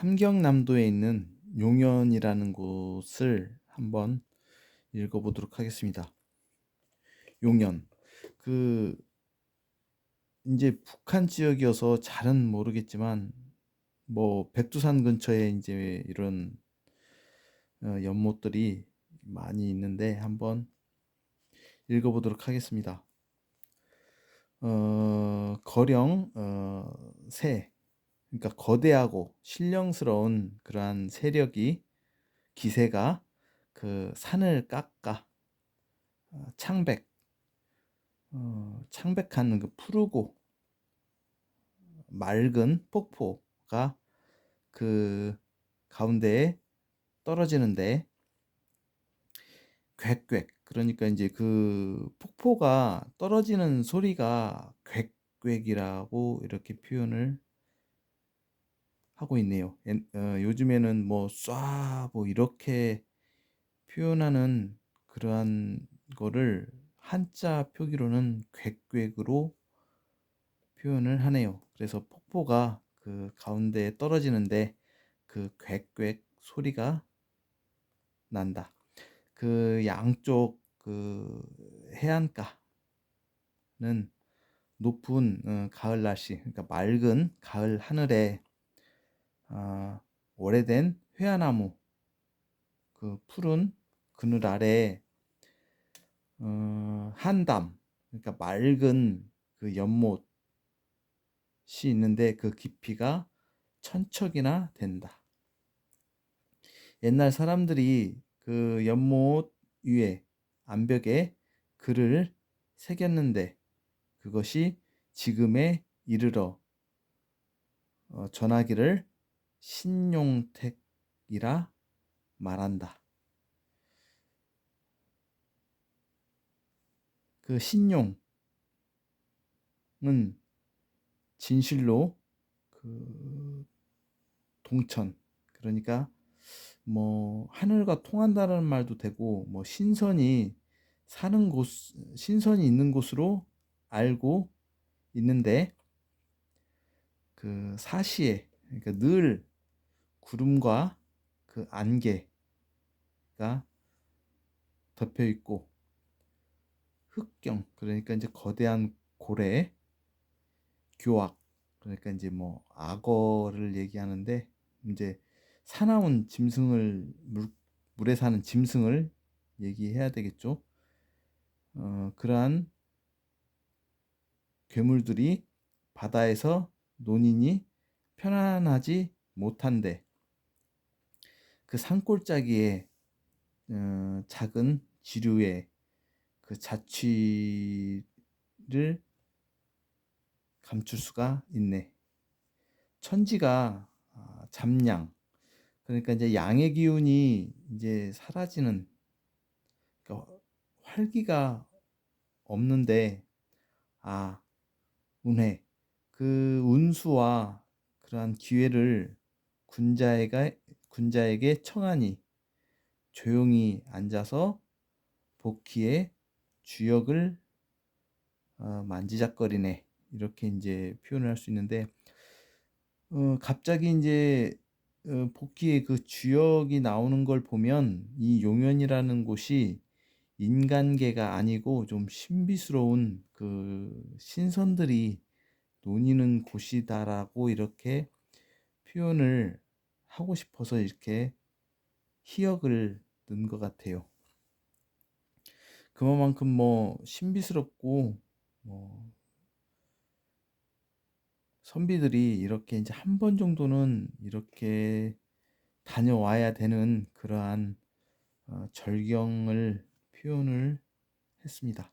함경남도에 있는 용연이라는 곳을 한번 읽어보도록 하겠습니다. 용연. 그, 이제 북한 지역이어서 잘은 모르겠지만, 뭐, 백두산 근처에 이제 이런 어, 연못들이 많이 있는데 한번 읽어보도록 하겠습니다. 어, 거령, 어, 새. 그러니까 거대하고 신령스러운 그러한 세력이 기세가 그 산을 깎아 어, 창백 어, 창백한 그 푸르고 맑은 폭포가 그 가운데에 떨어지는데 꽥꽥 그러니까 이제 그 폭포가 떨어지는 소리가 꽥꽥이라고 이렇게 표현을 하고 있네요. 어, 요즘에는 뭐 쏴, 뭐 이렇게 표현하는 그러한 거를 한자 표기로는 꽥꽥으로 표현을 하네요. 그래서 폭포가 그 가운데에 떨어지는데 그 꽥꽥 소리가 난다. 그 양쪽 그 해안가는 높은 어, 가을 날씨, 그러니까 맑은 가을 하늘에 아, 오래된 회화나무 그 푸른 그늘 아래 어, 한담 그러니까 맑은 그 연못이 있는데 그 깊이가 천척이나 된다. 옛날 사람들이 그 연못 위에 암벽에 글을 새겼는데 그것이 지금에 이르러 어, 전하기를 신용택이라 말한다. 그 신용은 진실로 그 동천 그러니까 뭐 하늘과 통한다는 말도 되고 뭐 신선이 사는 곳 신선이 있는 곳으로 알고 있는데 그 사시에 그러니까 늘 구름과 그 안개가 덮여 있고 흑경 그러니까 이제 거대한 고래 교악 그러니까 이제 뭐 악어를 얘기하는데 이제 사나운 짐승을 물, 물에 사는 짐승을 얘기해야 되겠죠. 어, 그러한 괴물들이 바다에서 논인이 편안하지 못한데 그 산골짜기에 어, 작은 지류에 그 자취를 감출 수가 있네. 천지가 아, 잠양 그러니까 이제 양의 기운이 이제 사라지는 그러니까 활기가 없는데 아 운해 그 운수와 그러한 기회를 군자에게 군자에게 청하니 조용히 앉아서 복희의 주역을 어, 만지작거리네. 이렇게 이제 표현을 할 수 있는데 어, 갑자기 이제 어, 복귀의 그 주역이 나오는 걸 보면 이 용연이라는 곳이 인간계가 아니고 좀 신비스러운 그 신선들이 논이는 곳이다라고 이렇게 표현을 하고 싶어서 이렇게 희역을 넣은 것 같아요. 그만큼 뭐 신비스럽고 뭐 선비들이 이렇게 이제 한 번 정도는 이렇게 다녀와야 되는 그러한 어, 절경을 표현을 했습니다.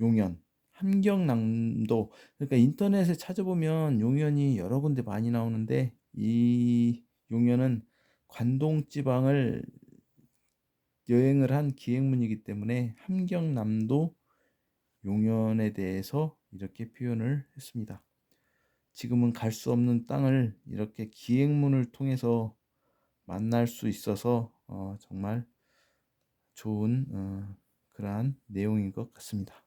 용연, 함경남도 그러니까 인터넷에 찾아보면 용연이 여러 군데 많이 나오는데 이 용연은 관동 지방을 여행을 한 기행문이기 때문에 함경남도 용연에 대해서 이렇게 표현을 했습니다. 지금은 갈 수 없는 땅을 이렇게 기행문을 통해서 만날 수 있어서 어, 정말 좋은 어, 그러한 내용인 것 같습니다.